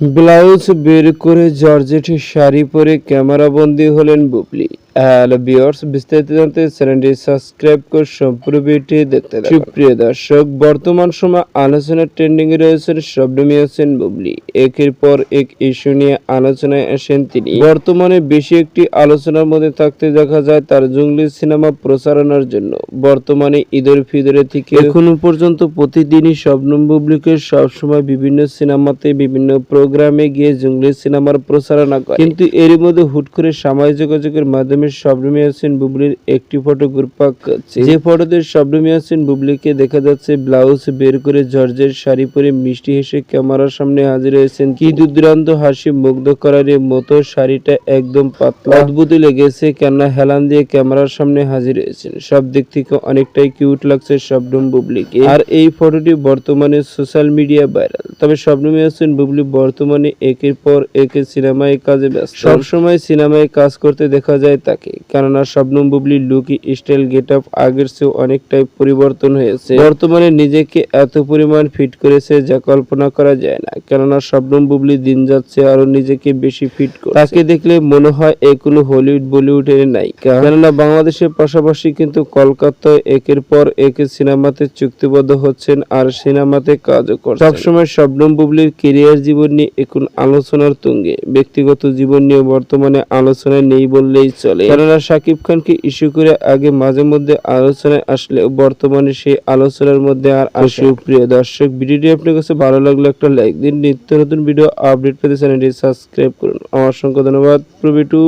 Blouse বের করে জর্জেটের শাড়ি পরে ক্যামেরাবন্দি হলেন বুবলি। হ্যালো বিয়ার্স বিস্তারিত জানতে চ্যানেলটি সাবস্ক্রাইব করে সম্পূর্ণ ভিডিওটি দেখতে সুপ্রিয় দর্শক, বর্তমান সময় আলোচনার ট্রেন্ডিং এ রয়েছেন শবনমী হোসেন বুবলি। একের পর এক ইস্যু নিয়ে আলোচনায় আসেন তিনি। বর্তমানে বেশি একটি আলোচনার মধ্যে থাকতে দেখা যায় তার জঙ্গলি সিনেমা প্রচারণার জন্য। বর্তমানে ঈদের ফিদরে থেকে এখনও পর্যন্ত প্রতিদিনই শবনম বুবলিকে সবসময় বিভিন্ন সিনেমাতে, বিভিন্ন প্রোগ্রামে গিয়ে জঙ্গলি সিনেমার প্রচারণা করে। কিন্তু এর মধ্যে হুট করে সামাজিক যোগাযোগের মাধ্যমে শবনমী হাসিন বুবলির একটি ফটো গ্রুপাক যে ফটোতে শবনমী হাসিন বুবলিকে দেখা যাচ্ছে ব্লাউজ বের করে জর্জের শাড়ি পরে মিষ্টি হেসে ক্যামেরার সামনে হাজির হয়েছেন। কি দুর্দান্ত হাসি মুগ্ধ করার মতো শাড়িটা একদম পাতলা। অদ্ভুতই লেগেছে কেননা হেলান দিয়ে ক্যামেরার সামনে হাজির হয়েছেন। সব দিক থেকে অনেকটাই কিউট লাগছে শবনম বুবলিকে। আর এই ফটোটি বর্তমানে সোশ্যাল মিডিয়া ভাইরাল তবে শবনমী হাসিন বুবলি বর্তমানে একের পর একে সিনেমায় কাজে ব্যস্ত। সবসময় সিনেমায় কাজ করতে দেখা যায় তাকে। কেননা শবনম বুবলির লুকি স্টাইল গেট আপ আগের চেয়ে অনেকটাই পরিবর্তন হয়েছে। বর্তমানে নিজেকে এত পরিমাণ ফিট করেছে যা কল্পনা করা যায় না। কেননা শবনম বুবলি দিন যাচ্ছে আরও নিজেকে বেশি ফিট করে তাকে দেখলে মনে হয় এ কোনো হলিউড বলিউডের নায়িকা কেননা বাংলাদেশের পাশাপাশি কিন্তু কলকাতায় একের পর একে সিনেমাতে চুক্তিবদ্ধ হচ্ছেন আর সিনেমাতে কাজও করছেন। সবসময় শবনম বুবলির কেরিয়ার জীবন নিয়ে এখন আলোচনার তুঙ্গে। ব্যক্তিগত জীবন নিয়ে বর্তমানে আলোচনায় নেই বললেই চলে। কেননা সাকিব খানকে ইস্যু করে আগে মাঝে মধ্যে আলোচনায় আসলে বর্তমানে সেই আলোচনার মধ্যে আর আসে। প্রিয় দর্শক ভিডিওটি আপনার কাছে ভালো লাগলে একটা লাইক দিন। নিত্য নতুন ভিডিও আপডেট পেতে চ্যানেলটি সাবস্ক্রাইব করুন। আমার সঙ্গে ধন্যবাদ প্রবি টু